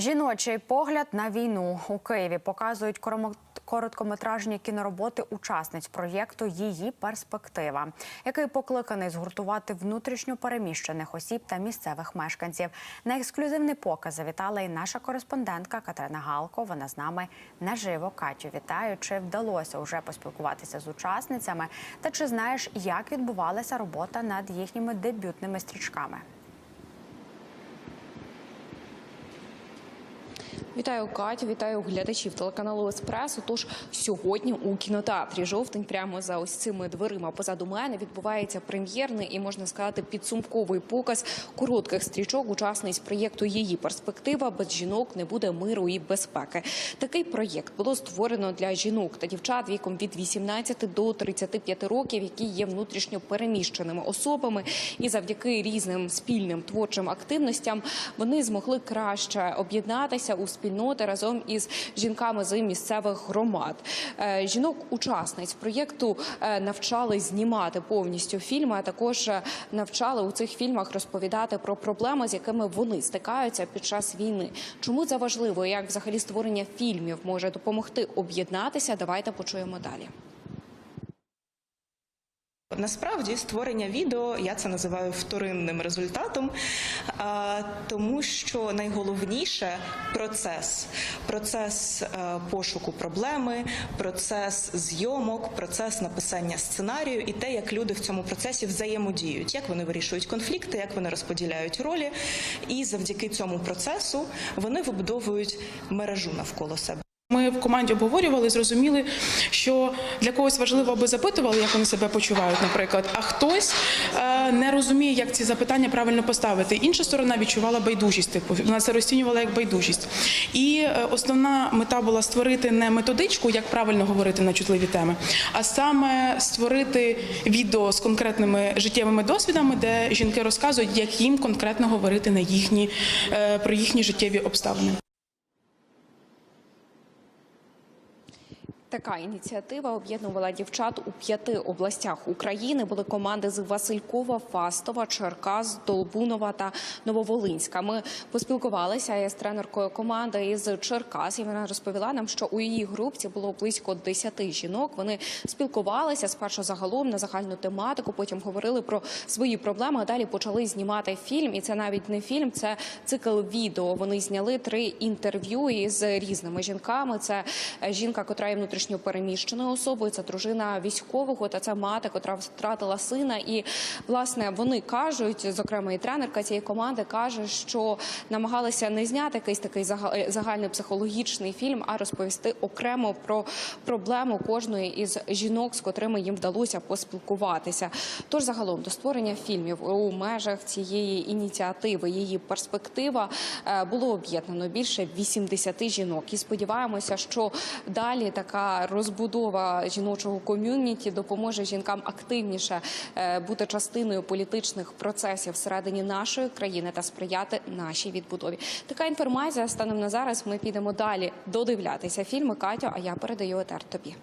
Жіночий погляд на війну у Києві показують короткометражні кінороботи учасниць проєкту Її перспектива, який покликаний згуртувати внутрішньо переміщених осіб та місцевих мешканців. На ексклюзивний показ завітала і наша кореспондентка Катерина Галко. Вона з нами наживо. Катю, вітаю. Чи вдалося вже поспілкуватися з учасницями? Та чи знаєш, як відбувалася робота над їхніми дебютними стрічками? Вітаю Катю, вітаю глядачів телеканалу Еспресо. Тож сьогодні у кінотеатрі жовтень, прямо за ось цими дверима позаду мене відбувається прем'єрний і можна сказати підсумковий показ коротких стрічок учасниць проєкту Її перспектива без жінок не буде миру і безпеки. Такий проєкт було створено для жінок та дівчат віком від 18 до 35 років, які є внутрішньо переміщеними особами, і завдяки різним спільним творчим активностям вони змогли краще об'єднатися у спільноти разом із жінками з місцевих громад. Е, Жінок-учасниць проєкту е, навчали знімати повністю фільми, а також е, навчали у цих фільмах розповідати про проблеми, з якими вони стикаються під час війни. Чому це важливо? Як взагалі створення фільмів може допомогти об'єднатися? Давайте почуємо далі. Насправді створення відео я це називаю вторинним результатом, тому що найголовніше процес, процес е, пошуку проблеми, процес зйомок, процес написання сценарію і те, як люди в цьому процесі взаємодіють, як вони вирішують конфлікти, як вони розподіляють ролі, і завдяки цьому процесу вони вибудовують мережу навколо себе. Ми в команді обговорювали, зрозуміли, що для когось важливо, аби запитували, як вони себе почувають, наприклад, а хтось е, не розуміє, як ці запитання правильно поставити. Інша сторона відчувала байдужість, типу вона це розцінювала як байдужість. І е, основна мета була створити не методичку, як правильно говорити на чутливі теми, а саме створити відео з конкретними життєвими досвідами, де жінки розказують, як їм конкретно говорити на їхні е, про їхні життєві обставини. Така ініціатива об'єднувала дівчат у п'яти областях України. Були команди з Василькова, Фастова, Черкас, Долбунова та Нововолинська. Ми поспілкувалися із тренеркою команди із Черкас. І вона розповіла нам, що у її групці було близько 10 жінок. Вони спілкувалися спершу загалом на загальну тематику. Потім говорили про свої проблеми. А далі почали знімати фільм. І це навіть не фільм, це цикл відео. Вони зняли три інтерв'ю із різними жінками. Це жінка, котра є внутрішньо переміщеною особою, це дружина військового, та це мати, котра втратила сина. І власне вони кажуть, зокрема, і тренерка цієї команди каже, що намагалися не зняти якийсь такий зага- загальний психологічний фільм, а розповісти окремо про проблему кожної із жінок, з котрими їм вдалося поспілкуватися. Тож загалом до створення фільмів у межах цієї ініціативи, її перспектива е, було об'єднано більше 80 жінок. І сподіваємося, що далі така розбудова жіночого ком'юніті допоможе жінкам активніше е, бути частиною політичних процесів всередині нашої країни та сприяти нашій відбудові. Така інформація станом на зараз. Ми підемо далі додивлятися фільми. Катю, а я передаю етер тобі.